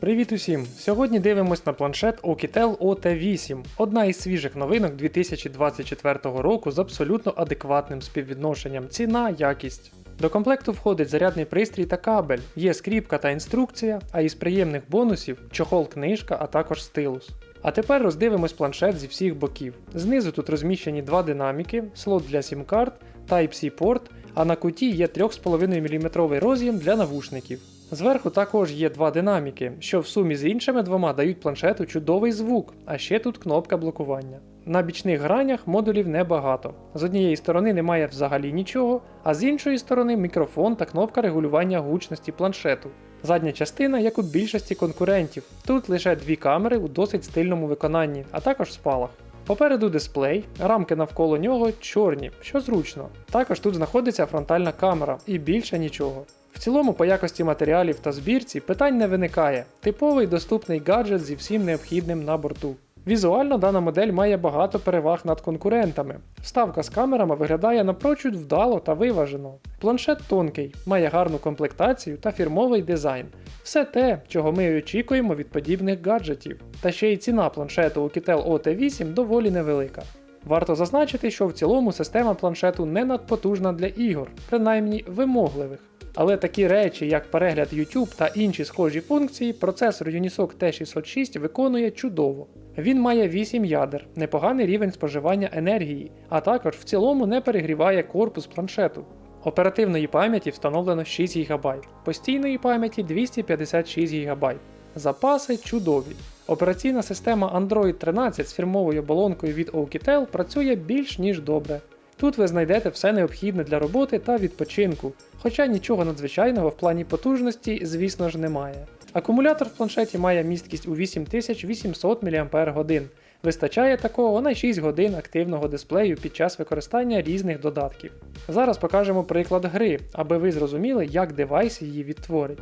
Привіт усім! Сьогодні дивимось на планшет Oukitel OT8, одна із свіжих новинок 2024 року з абсолютно адекватним співвідношенням ціна-якість. До комплекту входить зарядний пристрій та кабель, є скріпка та інструкція, а із приємних бонусів чохол книжка, а також стилус. А тепер роздивимось планшет зі всіх боків. Знизу тут розміщені два динаміки, слот для сім-карт, Type-C порт, а на куті є 3,5 мм роз'єм для навушників. Зверху також є два динаміки, що в сумі з іншими двома дають планшету чудовий звук, а ще тут кнопка блокування. На бічних гранях модулів небагато. З однієї сторони немає взагалі нічого, а з іншої сторони мікрофон та кнопка регулювання гучності планшету. Задня частина, як у більшості конкурентів, тут лише дві камери у досить стильному виконанні, а також спалах. Попереду дисплей, рамки навколо нього чорні, що зручно. Також тут знаходиться фронтальна камера і більше нічого. Цілому, по якості матеріалів та збірці питань не виникає. Типовий доступний гаджет зі всім необхідним на борту. Візуально дана модель має багато переваг над конкурентами. Вставка з камерами виглядає напрочуд вдало та виважено. Планшет тонкий, має гарну комплектацію та фірмовий дизайн. Все те, чого ми очікуємо від подібних гаджетів. Та ще й ціна планшету Oukitel OT8 доволі невелика. Варто зазначити, що в цілому система планшету не надпотужна для ігор, принаймні вимогливих. Але такі речі, як перегляд YouTube та інші схожі функції, процесор Unisoc T606 виконує чудово. Він має 8 ядер, непоганий рівень споживання енергії, а також в цілому не перегріває корпус планшету. Оперативної пам'яті встановлено 6 ГБ, постійної пам'яті 256 ГБ. Запаси чудові. Операційна система Android 13 з фірмовою оболонкою від Oukitel працює більш ніж добре. Тут ви знайдете все необхідне для роботи та відпочинку, хоча нічого надзвичайного в плані потужності, звісно ж, немає. Акумулятор в планшеті має місткість у 8800 мАч. Вистачає такого на 6 годин активного дисплею під час використання різних додатків. Зараз покажемо приклад гри, аби ви зрозуміли, як девайс її відтворить.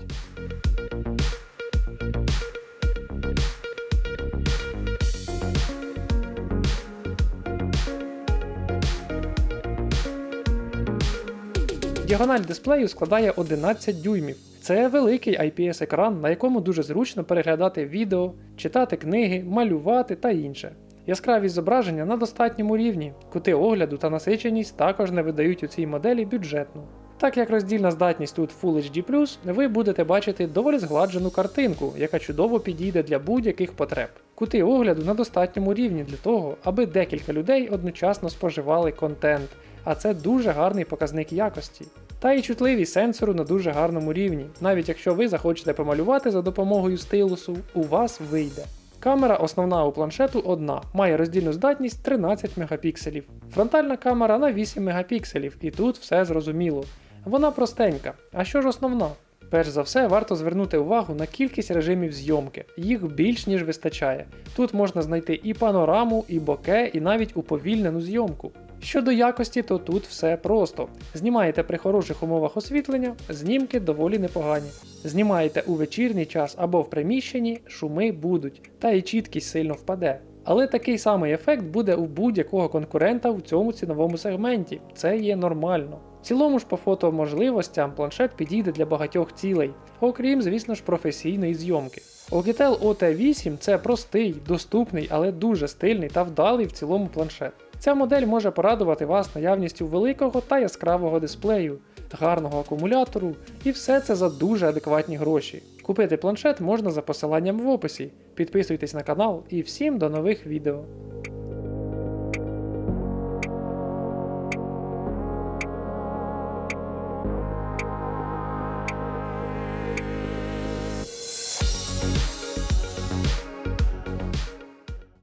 Діагональ дисплею складає 11 дюймів. Це великий IPS-екран, на якому дуже зручно переглядати відео, читати книги, малювати та інше. Яскравість зображення на достатньому рівні, кути огляду та насиченість також не видають у цій моделі бюджетно. Так як роздільна здатність тут Full HD, ви будете бачити доволі згладжену картинку, яка чудово підійде для будь-яких потреб. Кути огляду на достатньому рівні для того, аби декілька людей одночасно споживали контент, а це дуже гарний показник якості. Та й чутливість сенсору на дуже гарному рівні, навіть якщо ви захочете помалювати за допомогою стилусу, у вас вийде. Камера основна у планшету одна, має роздільну здатність 13 мегапікселів. Фронтальна камера на 8 мегапікселів, і тут все зрозуміло. Вона простенька. А що ж основна? Перш за все, варто звернути увагу на кількість режимів зйомки, їх більш ніж вистачає. Тут можна знайти і панораму, і боке, і навіть уповільнену зйомку. Щодо якості, то тут все просто. Знімаєте при хороших умовах освітлення, знімки доволі непогані. Знімаєте у вечірній час або в приміщенні, шуми будуть, та і чіткість сильно впаде. Але такий самий ефект буде у будь-якого конкурента в цьому ціновому сегменті. Це є нормально. В цілому ж по фотоможливостям планшет підійде для багатьох цілей, окрім, звісно ж, професійної зйомки. Oukitel OT8 це простий, доступний, але дуже стильний та вдалий в цілому планшет. Ця модель може порадувати вас наявністю великого та яскравого дисплею, гарного акумулятору, і все це за дуже адекватні гроші. Купити планшет можна за посиланням в описі. Підписуйтесь на канал і всім до нових відео.